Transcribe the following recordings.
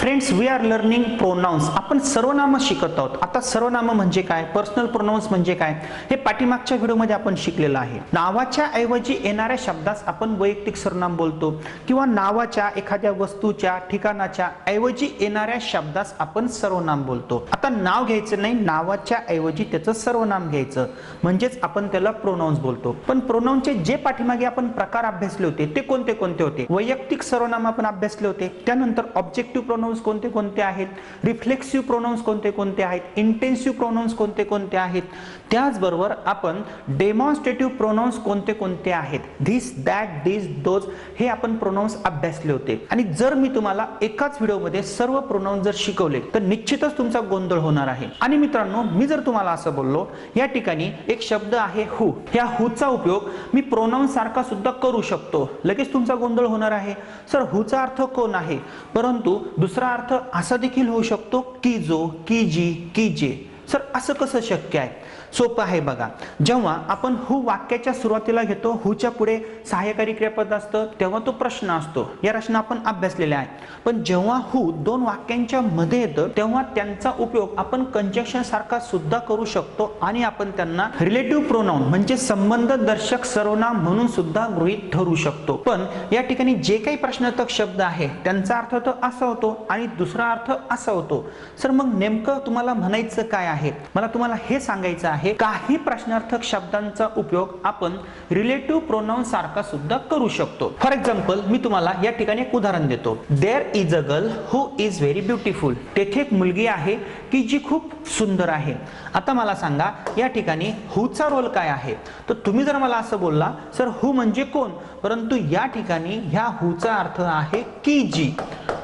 Friends we are learning pronouns आपण सर्वनाम शिकत आहोत. आता सर्वनाम म्हणजे काय? पर्सनल प्रोनाऊन्स म्हणजे काय? हे पाठीमागच्या व्हिडिओमध्ये आपण शिकलेलं आहे. नावाच्या ऐवजी येणाऱ्या शब्दास आपण वैयक्तिक सर्वनाम बोलतो. किंवा नावाच्या एखाद्या वस्तूच्या ठिकाणाच्या ऐवजी येणाऱ्या शब्दास आपण सर्वनाम बोलतो. आता नाव घ्यायचं नाही नावाच्या ऐवजी त्याचं सर्वनाम घ्यायचं. म्हणजेच आपण त्याला प्रोनाऊन्स बोलतो. पण प्रोनाऊनचे जे पाठीमागे आपण प्रकार अभ्यासले होते ते कोणते कोणते होते? वैयक्तिक सर्वनाम आपण अभ्यासले होते. त्यानंतर ऑब्जेक्टिव्ह प्रोनाउन्स कोणते कोणते आहेत? रिफ्लेक्सिव्ह प्रोनाउन्स कोणते कोणते आहेत? इंटेन्सिव्ह प्रोनाउन्स कोणते कोणते आहेत? त्याचबरोबर आपण डेमॉन्स्ट्रेटिव्ह प्रोनाउन्स कोणते कोणते आहेत? धिस दॅट दिस दोज हे आपण प्रोनाऊन्स अभ्यासले होते. आणि जर मी तुम्हाला एकाच व्हिडिओमध्ये सर्व प्रोनाउन्स जर शिकवले तर निश्चितच तुमचा गोंधळ होणार आहे. आणि मित्रांनो मी जर तुम्हाला असं बोललो या ठिकाणी एक शब्द आहे हु या हुचा उपयोग मी प्रोनाउन्स सारखा सुद्धा करू शकतो. लगेच तुमचा गोंधळ होणार आहे. सर हुचा अर्थ कोण आहे? परंतु दुसरा अर्थ असा देखील होऊ शकतो की जो की जी की जे. सर असं कसं शक्य आहे? सोपं आहे बघा. जेव्हा आपण हु वाक्याच्या सुरुवातीला घेतो हुच्या पुढे सहाय्यकारी क्रियापद असतं तेव्हा तो प्रश्न असतो. या रचना आपण अभ्यासलेल्या आहे पण जेव्हा हु दोन वाक्यांच्या मध्ये येतं तेव्हा त्यांचा उपयोग आपण कंजक्शन सारखा सुद्धा करू शकतो आणि आपण त्यांना रिलेटिव्ह प्रोनाऊन म्हणजे संबंध दर्शक सर्वनाम म्हणून सुद्धा गृहीत ठरू शकतो. पण या ठिकाणी जे काही प्रश्नार्थक शब्द आहे त्यांचा अर्थ तर असा होतो आणि दुसरा अर्थ असा होतो. सर मग नेमकं तुम्हाला म्हणायचं काय आहे? मला तुम्हाला हे सांगायचं आहे काही प्रश्नार्थक शब्दांचा उपयोग आपण रिलेटिव्ह प्रोनाऊन सारखा सुद्धा करू शकतो. फॉर एक्झाम्पल मी तुम्हाला या ठिकाणी एक उदाहरण देतो. There is a girl who is very beautiful तेथे एक मुलगी आहे की जी खूप सुंदर आहे. आता मला सांगा या ठिकाणी हुचा रोल काय आहे? तर तुम्ही जर मला असं बोलला सर हु म्हणजे कोण? परंतु या ठिकाणी ह्या हुचा अर्थ आहे की जी.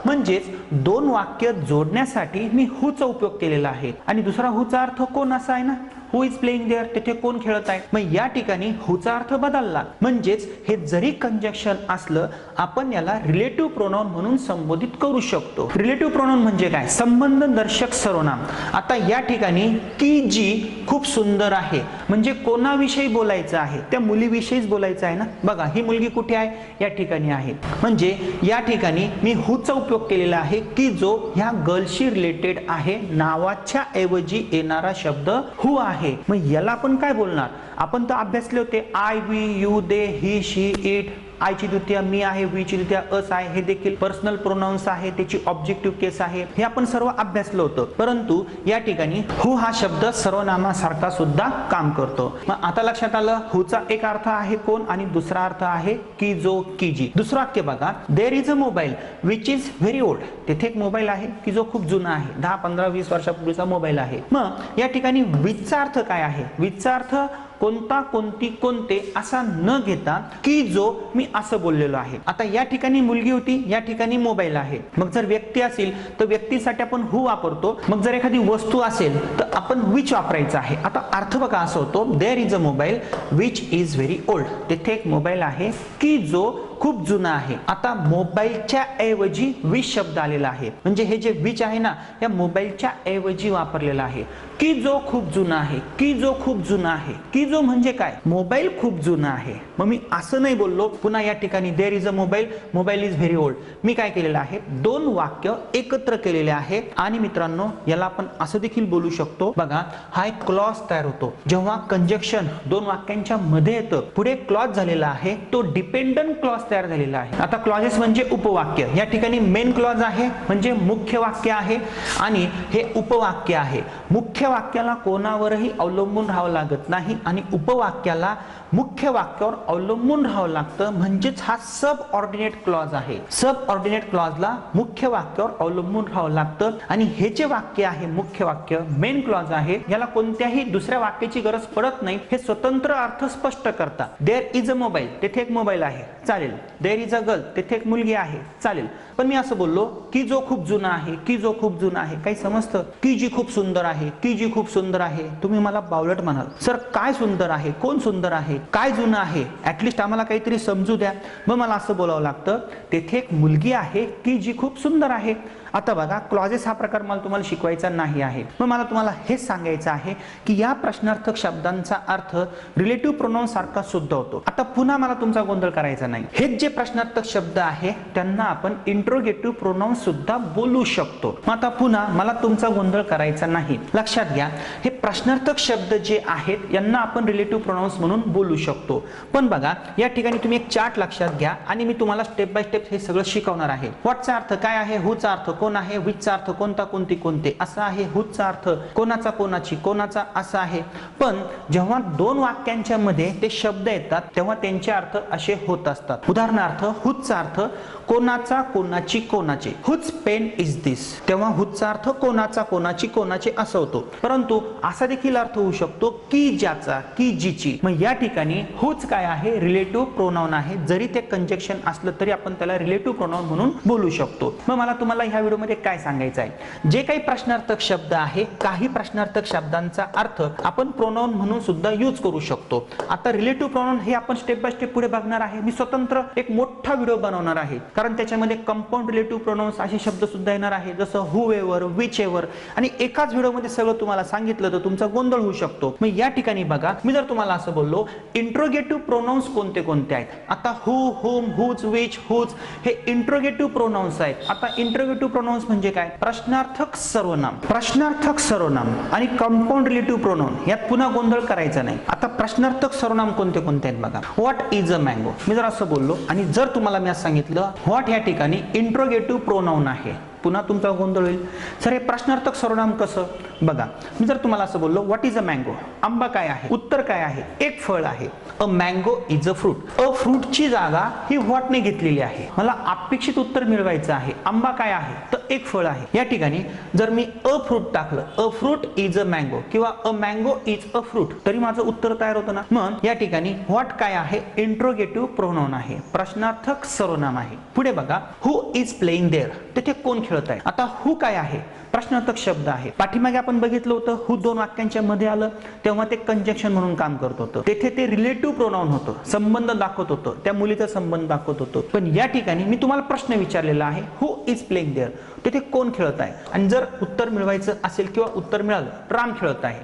म्हणजेच दोन वाक्य जोडण्यासाठी मी हुचा उपयोग केलेला आहे. आणि दुसरा हुचा अर्थ कोण असा आहे ना? हु इज प्लेइंग देअर तिथे कोण खेळत आहे? मग या ठिकाणी हुचा अर्थ बदलला. म्हणजेच हे जरी कंजक्शन असलं आपण याला रिलेटिव्ह प्रोनाऊन म्हणून संबोधित करू शकतो. रिलेटिव्ह प्रोनाऊन म्हणजे काय? संबंध दर्शक सर्वनाम. आता या ठिकाणी की जी खूप सुंदर आहे. म्हणजे कोणाविषयी बोलायचं आहे? त्या मुलीविषयीच बोलायचं आहे ना? बघा ही मुलगी कुठे आहे? या ठिकाणी आहे. म्हणजे या ठिकाणी मी हुचा उपयोग केलेला आहे की जो ह्या गर्लशी रिलेटेड आहे. नावाच्या ऐवजी येणारा शब्द हु आहे. मग याला आपण काय बोलणार? आपण तर अभ्यासले होते I we you they he she it आयची द्वितीय मी आहे वीची द्वितीय अस आहे हे देखील पर्सनल प्रोनाऊन्स आहे त्याची ऑब्जेक्टिव्ह केस आहे. हे आपण सर्व अभ्यासलं होतं. परंतु या ठिकाणी हु हा शब्द सर्वनामासारखा सुद्धा काम करतो. मग आता लक्षात आलं हुचा एक अर्थ आहे कोण आणि दुसरा अर्थ आहे की जो की जी. दुसरं वाक्य बघा. There is a mobile which is very old तेथे एक मोबाईल आहे की जो खूप जुना आहे. दहा पंधरा वीस वर्षापूर्वीचा मोबाईल आहे. मग या ठिकाणी विचचा अर्थ काय आहे? विचचा अर्थ कोणता कोणती कोणते असा न घेता की जो मी असं बोललेलो आहे. आता या ठिकाणी मुलगी होती या ठिकाणी मोबाईल आहे. मग जर व्यक्ती असेल तर व्यक्तीसाठी आपण हु वापरतो. मग जर एखादी वस्तू असेल तर आपण विच वापरायचं आहे. आता अर्थ बघा असं होतो. There is a mobile which is very old तेथे एक मोबाईल आहे की जो खूप जुना आहे. आता मोबाईलच्या ऐवजी विच शब्द आलेला आहे. म्हणजे हे जे विच आहे ना या मोबाईलच्या ऐवजी वापरलेला आहे. की जो खूप जुना आहे की जो खूप जुना आहे की जो म्हणजे काय? मोबाईल खूप जुना आहे. मग मी असं नाही बोललो पुन्हा या ठिकाणी there is a mobile mobile is very old मी काय केलेलं आहे? दोन वाक्य एकत्र केलेले आहे. आणि मित्रांनो याला आपण असं देखील बोलू शकतो. बघा हा एक क्लॉज तयार होतो. जेव्हा कंजक्शन दोन वाक्यांच्या मध्ये येतं पुढे क्लॉज झालेला आहे तो डिपेंडंट क्लॉज तयार झालेला आहे. आता क्लॉजेस म्हणजे उपवाक्य. या ठिकाणी मेन क्लॉज आहे म्हणजे मुख्य वाक्य आहे आणि हे उपवाक्य आहे. मुख्य वाक्याला कोणावरही अवलंबून राहावं लागत नाही आणि उपवाक्याला मुख्य वाक्यावर अवलंबून राहावं लागतं. म्हणजेच हा सब ऑर्डिनेट क्लॉज आहे. सब ऑर्डिनेट क्लॉजला मुख्य वाक्यावर अवलंबून राहावं लागतं. आणि हे जे वाक्य आहे मुख्य वाक्य मेन क्लॉज आहे याला कोणत्याही दुसऱ्या वाक्याची गरज पडत नाही. हे स्वतंत्र अर्थ स्पष्ट करतात देअर इज अ मोबाईल तेथे एक मोबाईल आहे. चालेल. देअर इज अ गर्ल तेथे एक मुलगी आहे. चालेल. पण मी असं बोललो की जो खूप जुना आहे की जो खूप जुना आहे काही समजतं? की जी खूप सुंदर आहे की जी खूप सुंदर आहे? तुम्ही मला बावलट म्हणाल सर काय सुंदर आहे? कोण सुंदर आहे? काय जुनं आहे? ऍटलिस्ट आम्हाला काहीतरी समजू द्या. मग मला असं बोलावं लागतं तेथे एक मुलगी आहे की जी खूप सुंदर आहे? आता बघा क्लॉजेस हा प्रकार मला तुम्हाला शिकवायचा नाही आहे. मग मला तुम्हाला हेच सांगायचं आहे की या प्रश्नार्थक शब्दांचा अर्थ रिलेटिव्ह प्रोनाऊन सारखा सुद्धा होतो. आता पुन्हा मला तुमचा गोंधळ करायचा नाही. हेच जे प्रश्नार्थक शब्द आहे त्यांना आपण इंट्रोगेटिव्ह प्रोनाऊन सुद्धा बोलू शकतो. मग आता पुन्हा मला तुमचा गोंधळ करायचा नाही. लक्षात घ्या हे प्रश्नार्थक शब्द जे आहेत यांना आपण रिलेटिव्ह प्रोनाऊन्स म्हणून बोलू शकतो. पण बघा या ठिकाणी तुम्ही एक चार्ट लक्षात घ्या आणि मी तुम्हाला स्टेप बाय स्टेप हे सगळं शिकवणार आहे. व्हॉटचा अर्थ काय आहे? हुचा अर्थ कोण आहे? विचचा अर्थ कोणता कोणती कोणते? असा आहे हुचा अर्थ कोणाचा कोणाची? कोणाचा? असा आहे. पण जेव्हा दोन वाक्यांच्या मध्ये ते शब्द येतात तेव्हा त्यांचे अर्थ असे होत असतात. उदाहरणार्थ हुचा अर्थ कोणाचा कोणाची कोणाचे. हुच पेन इज दिस तेव्हा हुचा अर्थ कोणाचा कोणाची कोणाचे असं होतो परंतु असा देखील अर्थ होऊ शकतो की ज्याचा की जीची. मग या ठिकाणी हुच काय आहे? रिलेटिव्ह प्रोनाऊन आहे. जरी ते कंजक्शन असलं तरी आपण त्याला रिलेटिव्ह प्रोनाऊन म्हणून बोलू शकतो. मग मला तुम्हाला ह्या व्हिडिओमध्ये काय सांगायचं आहे? जे काही प्रश्नार्थक शब्द आहे काही प्रश्नार्थक शब्दांचा अर्थ आपण प्रोनाऊन म्हणून सुद्धा यूज करू शकतो. आता रिलेटिव्ह प्रोनाऊन हे आपण स्टेप बाय स्टेप पुढे बघणार आहे. मी स्वतंत्र एक मोठा व्हिडिओ बनवणार आहे. कारण त्याच्यामध्ये कंपाऊंड रिलेटिव्ह प्रोनाऊन्स असे शब्द सुद्धा येणार आहे. जसं हु एवर विच एवर आणि एकाच व्हिडिओमध्ये सगळं तुम्हाला सांगितलं तर तुमचा गोंधळ होऊ शकतो. मग या ठिकाणी बघा मी जर तुम्हाला असं बोललो इंट्रोगेटिव्ह प्रोनाऊन्स कोणते कोणते आहेत? आता who whom whose which whose हे इंट्रोगेटिव्ह प्रोनाऊन्स आहेत. आता इंट्रोगेटिव्ह प्रोनाउन्स म्हणजे काय? प्रश्नार्थक सर्वनाम. प्रश्नार्थक सर्वनाम आणि कंपाऊंड रिलेटिव्ह प्रोनाउन यात पुन्हा गोंधळ करायचा नाही. आता प्रश्नार्थक सर्वनाम कोणते कोणते आहेत बघा. व्हॉट इज अ मँगो मी जर असं बोललो आणि जर तुम्हाला मी असं सांगितलं व्हॉट या ठिकाणी इंट्रोगेटिव्ह प्रोनाउन आहे. पुन्हा तुमचा गोंधळ होईल. सर हे प्रश्नार्थक सर्वनाम कसं? बघा मी जर तुम्हाला असं बोललो व्हॉट इज अ मँगो आंबा काय आहे? उत्तर काय आहे? एक फळ आहे. A mango is a fruit a फ्रूटची जागा ही व्हॉटने घेतलेली आहे. मला अपेक्षित उत्तर मिळवायचं आहे. आंबा काय आहे? तर एक फळ आहे. या ठिकाणी जर मी अ फ्रूट टाकलं a fruit is a mango किंवा a mango is a fruit तरी माझं उत्तर तयार होतं ना? मग या ठिकाणी व्हॉट काय आहे? इंट्रोगेटिव्ह प्रोनाऊन आहे. प्रश्नार्थक सर्वनाम आहे. पुढे बघा हु इज प्लेइंग देअर तिथे कोण खेळत आहे? आता हु काय आहे? प्रश्नार्थक शब्द आहे. पाठीमागे आपण बघितलं होतं हु दोन वाक्यांच्या मध्ये आलं तेव्हा ते कंजक्शन म्हणून काम करत होतं. तेथे ते रिलेटिव्ह प्रोनाऊन होतं संबंध दाखवत होतं त्या मुलीचा संबंध दाखवत होतो. पण या ठिकाणी मी तुम्हाला प्रश्न विचारलेला आहे हु इज प्लेइंग देअर तेथे कोण खेळत आहे? आणि जर उत्तर मिळवायचं असेल किंवा उत्तर मिळालं राम खेळत आहे.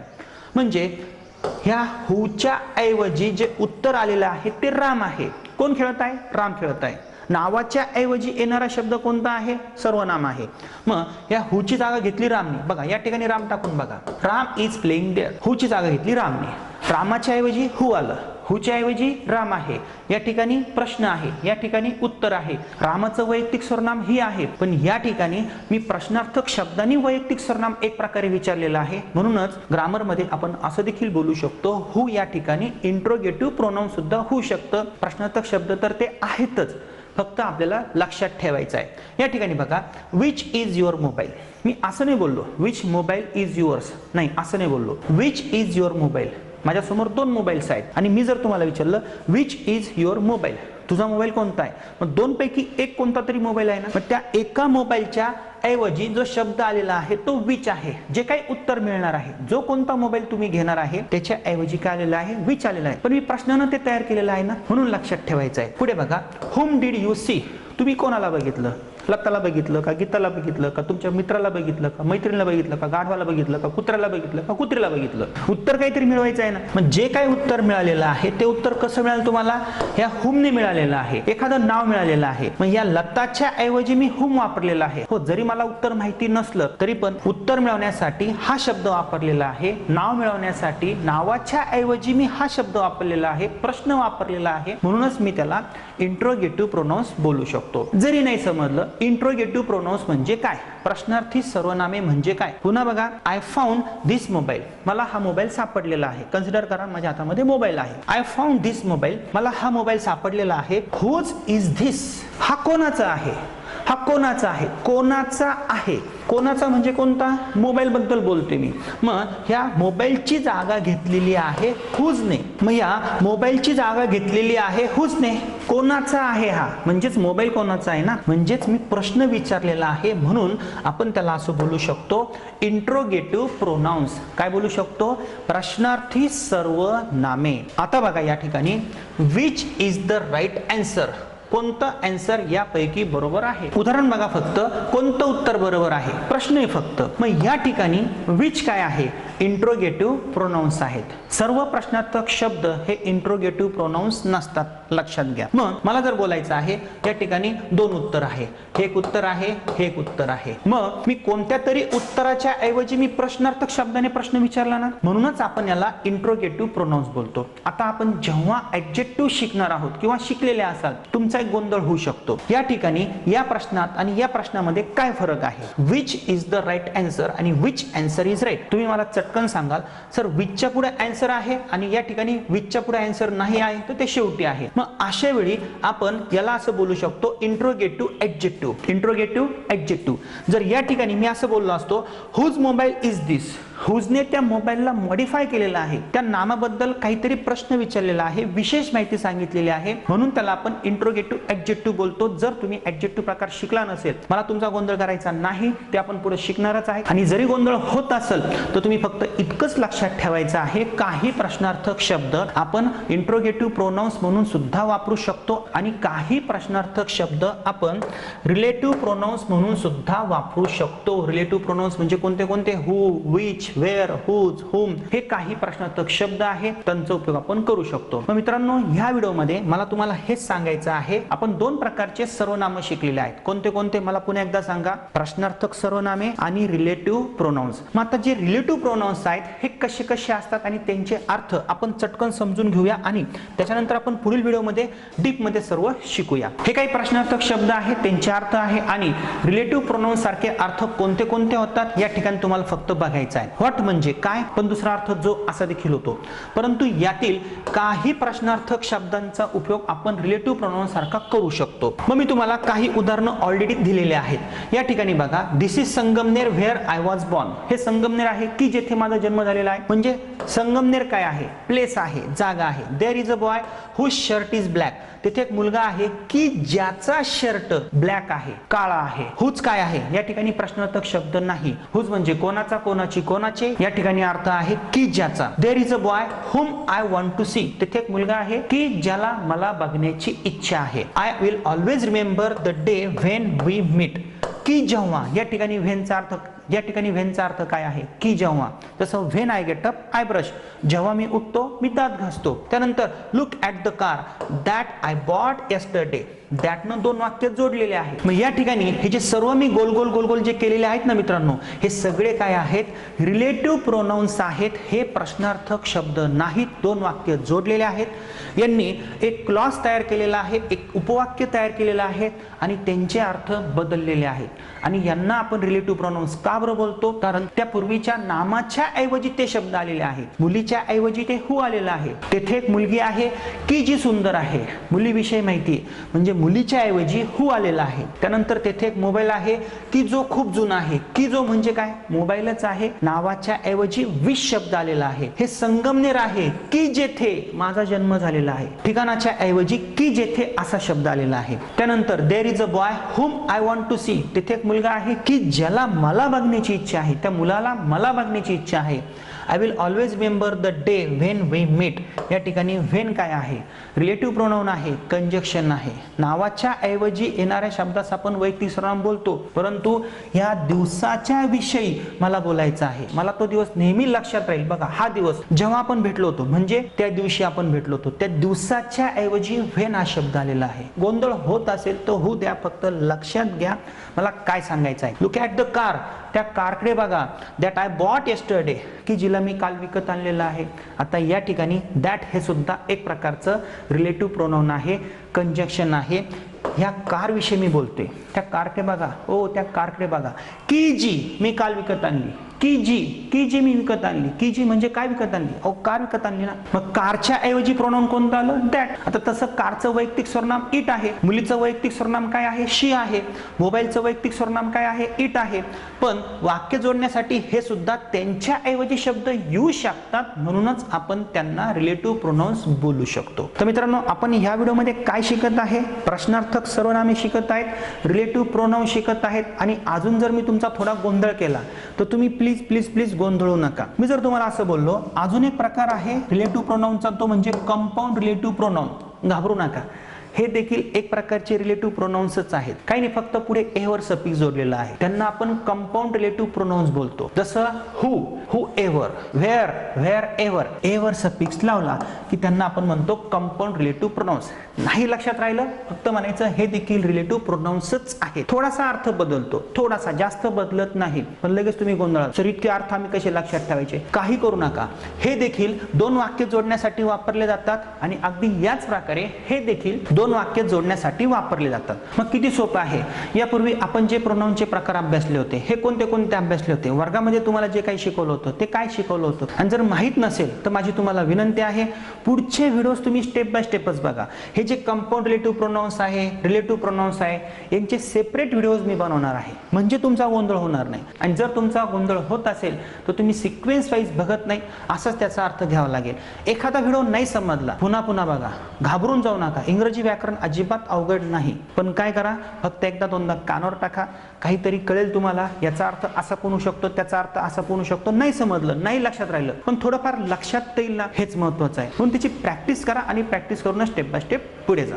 म्हणजे ह्या हुच्या ऐवजी जे उत्तर आलेलं आहे ते राम आहे. कोण खेळत आहे? राम खेळत आहे. नावाच्या ऐवजी येणारा शब्द कोणता आहे? सर्वनाम आहे. मग या हुची जागा घेतली रामने. बघा या ठिकाणी राम टाकून बघा. राम इज प्लेइंग देअर हुची जागा घेतली रामने. रामाच्या ऐवजी हु आलं. हुच्या ऐवजी राम आहे. या ठिकाणी प्रश्न आहे. या ठिकाणी उत्तर आहे. रामाचं वैयक्तिक सर्वनाम ही आहे. पण या ठिकाणी मी प्रश्नार्थक शब्दांनी वैयक्तिक सर्वनाम एक प्रकारे विचारलेलं आहे. म्हणूनच ग्रामरमध्ये आपण असं देखील बोलू शकतो हु या ठिकाणी इंट्रोगेटिव्ह प्रोनाम सुद्धा होऊ शकतं. प्रश्नार्थक शब्द तर ते आहेतच. फक्त आपल्याला लक्षात ठेवायचं आहे. या ठिकाणी बघा विच इज युअर मोबाईल मी असं नाही बोललो विच मोबाईल इज युअर्स नाही असं नाही बोललो. विच इज युअर मोबाईल माझ्यासमोर दोन मोबाईल्स आहेत. आणि मी जर तुम्हाला विचारलं विच इज युअर मोबाईल तुझा मोबाईल कोणता आहे? मग दोन पैकी एक कोणता तरी मोबाईल आहे ना? मग त्या एका मोबाईलच्या ऐवजी जो शब्द आलेला आहे तो विच आहे जे काही उत्तर मिळणार आहे जो कोणता मोबाईल तुम्ही घेणार आहे त्याच्या ऐवजी काय आलेला आहे विच आलेला आहे. पण मी प्रश्नानं ते तयार केलेलं आहे ना म्हणून लक्षात ठेवायचं आहे पुढे बघा होम डीड यू सी तुम्ही कोणाला बघितलं? लताला बघितलं का गीताला बघितलं का तुमच्या मित्राला बघितलं का मैत्रिणीला बघितलं का गाढवाला बघितलं का कुत्र्याला बघितलं का कुत्रीला बघितलं? उत्तर काहीतरी मिळवायचं आहे ना? मग जे काही उत्तर मिळालेलं आहे ते उत्तर कसं मिळालं तुम्हाला? ह्या हुमने मिळालेलं आहे एखादं नाव मिळालेलं आहे. मग या लताच्या ऐवजी मी हुम वापरलेला आहे. हो जरी मला उत्तर माहिती नसलं तरी पण उत्तर मिळवण्यासाठी हा शब्द वापरलेला आहे. नाव मिळवण्यासाठी नावाच्या ऐवजी मी हा शब्द वापरलेला आहे प्रश्न वापरलेला आहे. म्हणूनच मी त्याला इंट्रोगेटिव्ह प्रोनाऊन्स बोलू शकतो. जरी नाही समजलं इंट्रोगेटिव्ह प्रोनाऊन्स म्हणजे काय? प्रश्नार्थी सर्वनामे म्हणजे काय? पुन्हा बघा आय फाउंड दिस मोबाईल मला हा मोबाईल सापडलेला आहे. कन्सिडर करा माझ्या हातामध्ये मोबाईल आहे. आय फाउंड दिस मोबाईल मला हा मोबाईल सापडलेला आहे. हुज इज धिस हा कोणाचा आहे? हा कोणाचा आहे? कोणाचा आहे? कोणाचा म्हणजे कोणता? मोबाईल बद्दल बोलते मी. मग ह्या मोबाईलची जागा घेतलेली आहे हुजने. मग या मोबाईलची जागा घेतलेली आहे हुजने. कोणाचा आहे हा? म्हणजेच मोबाईल कोणाचा आहे ना? म्हणजेच मी प्रश्न विचारलेला आहे म्हणून आपण त्याला असं बोलू शकतो इंट्रोगेटिव्ह प्रोनाऊन्स काय बोलू शकतो? प्रश्नार्थी सर्व नामे. आता बघा या ठिकाणी which is the right answer कोणतं अँसर यापैकी बरोबर आहे? उदाहरण बघा फक्त कोणतं उत्तर बरोबर आहे? प्रश्न आहे फक्त. मग या ठिकाणी विच काय आहे? इंट्रोगेटिव्ह प्रोनाऊन्स आहेत. सर्व प्रश्नार्थक शब्द हे इंट्रोगेटिव्ह प्रोनाऊन्स नसतात लक्षात घ्या. मग मला जर बोलायचं आहे या ठिकाणी दोन उत्तर आहे. हे एक उत्तर आहे हे एक उत्तर आहे. मग मी कोणत्या तरी उत्तराच्या ऐवजी मी प्रश्नार्थक शब्दाने प्रश्न विचारला ना? म्हणूनच आपण याला इंट्रोगेटिव्ह प्रोनाऊन्स बोलतो. आता आपण जेव्हा ऍडजेक्टिव्ह शिकणार आहोत किंवा शिकलेले असाल तुमचा एक गोंधळ होऊ शकतो. या ठिकाणी या प्रश्नात आणि या प्रश्नामध्ये काय फरक आहे? Which is the right answer आणि विच अँसर इज राईट तुम्ही मला पटकन सांगाल. सर विचच्या पुढे अँसर आहे आणि या ठिकाणी विचच्या पुढे अँसर नाही आहे तर ते शेवटी आहे. मग अशा वेळी आपण याला असं बोलू शकतो इंट्रोगेटिव्ह ऍडजेक्टिव्ह इंट्रोगेटिव्ह ऍडजेक्टिव्ह जर या ठिकाणी मी असं बोललो असतो हुज मोबाईल इज दिस हुजने त्या मोबाईलला मॉडिफाय केलेला आहे? त्या नामाबद्दल काहीतरी प्रश्न विचारलेला आहे विशेष माहिती सांगितलेली आहे. म्हणून त्याला आपण इंट्रोगेटिव्ह ऍडजेक्टिव्ह बोलतो. जर तुम्ही ऍडजेक्टिव्ह प्रकार शिकला नसेल मला तुमचा गोंधळ करायचा नाही ते आपण पुढे शिकणारच आहे. आणि जरी गोंधळ होत असेल तर तुम्ही फक्त इतकंच लक्षात ठेवायचं आहे काही प्रश्नार्थक शब्द आपण इंट्रोगेटिव्ह प्रोनाऊन्स म्हणून सुद्धा वापरू शकतो आणि काही प्रश्नार्थक शब्द आपण रिलेटिव्ह प्रोनाऊन्स म्हणून सुद्धा वापरू शकतो. रिलेटिव्ह प्रोनाऊन्स म्हणजे कोणते कोणते? Who which where whose whom हे काही प्रश्नार्थक शब्द आहेत त्यांचा उपयोग आपण करू शकतो. मग मित्रांनो ह्या व्हिडिओमध्ये मला तुम्हाला हेच सांगायचं आहे. आपण दोन प्रकारचे सर्वनाम शिकलेले आहेत. कोणते कोणते? मला पुन्हा एकदा सांगा. प्रश्नार्थक सर्वनामे आणि रिलेटिव्ह प्रोनाऊन्स मग आता जे रिलेटिव्ह प्रोनाऊन्स आहेत हे कसे कसे असतात आणि त्यांचे अर्थ आपण चटकन समजून घेऊया आणि त्याच्यानंतर आपण पुढील व्हिडिओमध्ये डीपमध्ये सर्व शिकूया. हे काही प्रश्नार्थक शब्द आहेत त्यांचे अर्थ आहे आणि रिलेटिव्ह प्रोनाऊन्स सारखे अर्थ कोणते कोणते होतात या ठिकाणी तुम्हाला फक्त बघायचं आहे. व्हॉट म्हणजे काय? पण दुसरा अर्थ जो असा देखील होतो. परंतु यातील काही प्रश्नार्थक शब्दांचा उपयोग आपण रिलेटिव्ह प्रोनाऊन्स सारखा करू शकतो. मग मी तुम्हाला काही उदाहरणं ऑलरेडी दिलेले आहेत. या ठिकाणी बघा this is Sangamner where I was born हे संगमनेर आहे की जेथे माझा जन्म झालेला आहे. म्हणजे संगमनेर काय आहे? प्लेस आहे जागा आहे. There is a boy who shirt is black तिथे एक मुलगा आहे की ज्याचा शर्ट ब्लॅक आहे काळा आहे. हुज काय आहे? या ठिकाणी प्रश्नार्थक शब्द नाही. हुज म्हणजे कोणाचा कोणाची कोणाचे? या ठिकाणी अर्थ आहे की ज्याचा. There is a boy whom I want to see तिथे एक मुलगा आहे की ज्याला मला बघण्याची इच्छा आहे. I will always remember the day when we meet की जेव्हा? या ठिकाणी व्हेनचा अर्थ या ठिकाणी व्हेनचा अर्थ काय आहे? की जेव्हा जसं when I get up I brush जेव्हा मी उठतो मी दात घासतो. त्यानंतर look at the car that I bought yesterday दॅटनं दोन वाक्य जोडलेले आहेत. मग या ठिकाणी हे जे सर्व मी गोल गोल गोल गोल जे केलेले आहेत ना मित्रांनो हे सगळे काय आहेत? रिलेटिव्ह प्रोनाऊन्स आहेत. हे प्रश्नार्थक शब्द नाहीत. दोन वाक्य जोडलेले आहेत. यांनी एक क्लॉज तयार केलेला आहे एक उपवाक्य तयार केलेलं आहे आणि त्यांचे अर्थ बदललेले आहेत. आणि यांना आपण रिलेटिव्ह प्रोनाऊन्स का बरं बोलतो? कारण त्या पूर्वीच्या नामाच्या ऐवजी ते शब्द आलेले आहेत. मुलीच्या ऐवजी ते हु आलेलं आहे. तेथे एक मुलगी आहे की जी सुंदर आहे. मुलीविषयी माहिती आहे. म्हणजे मुलीच्या ऐवजी हु आलेला आहे. त्यानंतर तेथे एक मोबाईल आहे. की जो खूप जुना आहे. की जो म्हणजे काय? मोबाईलच आहे. नावाच्या ऐवजी विश शब्द आलेला आहे. हे संगमनेर आहे. की जेथे माझा जन्म झालेला आहे. ठिकाणाच्या ऐवजी की जेथे असा शब्द आलेला आहे. त्यानंतर there is a boy whom I want to see तिथे एक मुलगा आहे की ज्याला मला बघण्याची इच्छा आहे. त्या मुलाला मला बघण्याची इच्छा आहे. I will always remember the day when we meet या ठिकाणी व्हेन काय आहे? रिलेटिव्ह प्रोनाऊन आहे कंजक्शन आहे. नावाच्या ऐवजी येणाऱ्या शब्दास आपण वैयक्तिक सर्वनाम बोलतो. परंतु ह्या दिवसाच्या विषयी मला बोलायचं आहे. मला तो दिवस नेहमी लक्षात राहील. बघा हा दिवस जेव्हा आपण भेटलो होतो म्हणजे त्या दिवशी आपण भेटलो होतो त्या दिवसाच्या ऐवजी व्हेन हा शब्द आलेला आहे. गोंधळ होत असेल तर होऊ द्या फक्त लक्षात घ्या. मला काय सांगायचं आहे? लुक ॲट द कार त्या कारकडे बघा. दॅट आय बॉट एस्टरडे की जिला मी काल विकत आणलेलं आहे. आता या ठिकाणी दॅट हे सुद्धा एक प्रकारचं रिलेटिव्ह प्रोनाऊन आहे कंजक्शन आहे. ह्या कारविषयी मी बोलते त्या कारकडे बघा. ओ त्या कारकडे बघा. की जी मी काल विकत आणली. की जी की जी मी विकत आणली. की जी म्हणजे काय विकत आणली? अहो कार विकत आणली ना. मग कारच्या ऐवजी प्रोनाऊन कोणतं आलं? दॅट आता तसं कारचं वैयक्तिक स्वरनाम इट आहे. मुलीचं वैयक्तिक स्वरनाम काय आहे? शी आहे. मोबाईलचं वैयक्तिक स्वरनाम काय आहे? इट आहे. पण वाक्य जोडण्यासाठी हे सुद्धा त्यांच्या ऐवजी शब्द येऊ शकतात म्हणूनच आपण त्यांना रिलेटिव्ह प्रोनाऊन्स बोलू शकतो. तर मित्रांनो आपण ह्या व्हिडिओमध्ये काय शिकत आहे? प्रश्नार्थक सर्वनामे शिकत आहेत रिलेटिव्ह प्रोनाऊन शिकत आहेत आणि अजून जर मी तुमचा थोडा गोंधळ केला तर तुम्ही प्लीज प्लीज प्लीज गोंधळू नका. मी जर तुम्हाला असं बोललो अजून एक प्रकार आहे रिलेटिव्ह प्रोनाऊनचा तो म्हणजे कंपाऊंड रिलेटिव्ह प्रोनाऊन घाबरू नका. हे देखील एक प्रकारचे रिलेटिव्ह प्रोनाऊन्सच आहेत. काही नाही फक्त पुढे एव्हर वर सफिक्स जोडलेला आहे. त्यांना आपण कंपाऊंड रिलेटिव्ह प्रोनाऊन्स बोलतो. जसं who whoever where wherever ever suffix लावला की त्यांना आपण म्हणतो कंपाऊंड रिलेटिव्ह प्रोनाऊन्स नाही लक्षात राहिलं? फक्त म्हणायचं हे देखील रिलेटिव्ह प्रोनाऊन्सच आहे थोडासा अर्थ बदलतो. थोडासा जास्त बदलत नाही. पण लगेच तुम्ही गोंधळा सर इतके अर्थ आम्ही कसे लक्षात ठेवायचे? काही करू नका. हे देखील दोन वाक्य जोडण्यासाठी वापरले जातात आणि अगदी याच प्रकारे हे देखील दोन वाक्य जोडण्यासाठी वापरले जातात. मग किती सोपं आहे? यापूर्वी आपण जे प्रोनाऊनचे प्रकार अभ्यासले होते हे कोणते कोणते अभ्यासले होते? वर्गामध्ये तुम्हाला जे काही शिकवलं होतं ते काय शिकवलं होतं? आणि जर माहीत नसेल तर माझी तुम्हाला विनंती आहे पुढचे व्हिडिओज तुम्ही स्टेप बाय स्टेपच बघा. हे जे कंपाऊंड रिलेटिव्ह प्रोनाऊन्स आहे रिलेटिव्ह प्रोनाऊन्स आहे यांचे सेपरेट व्हिडिओज मी बनवणार आहे. म्हणजे तुमचा गोंधळ होणार नाही. आणि जर तुमचा गोंधळ होत असेल तर तुम्ही सिक्वेन्स वाईज बघत नाही असाच त्याचा अर्थ घ्यावा लागेल. एखादा व्हिडिओ नाही समजला पुन्हा पुन्हा बघा. घाबरून जाऊ नका. इंग्रजी व्याकरण अजिबात अवघड नाही. पण काय करा? फक्त एकदा दोनदा कानावर टाका. काहीतरी कळेल तुम्हाला. याचा अर्थ असा कोणू शकतो? त्याचा अर्थ असा कोणू शकतो? नाही समजलं नाही लक्षात राहिलं. पण थोडंफार लक्षात येईल ना हेच महत्वाचं आहे. म्हणून त्याची प्रॅक्टिस करा आणि प्रॅक्टिस करून स्टेप बाय स्टेप पुढे जा.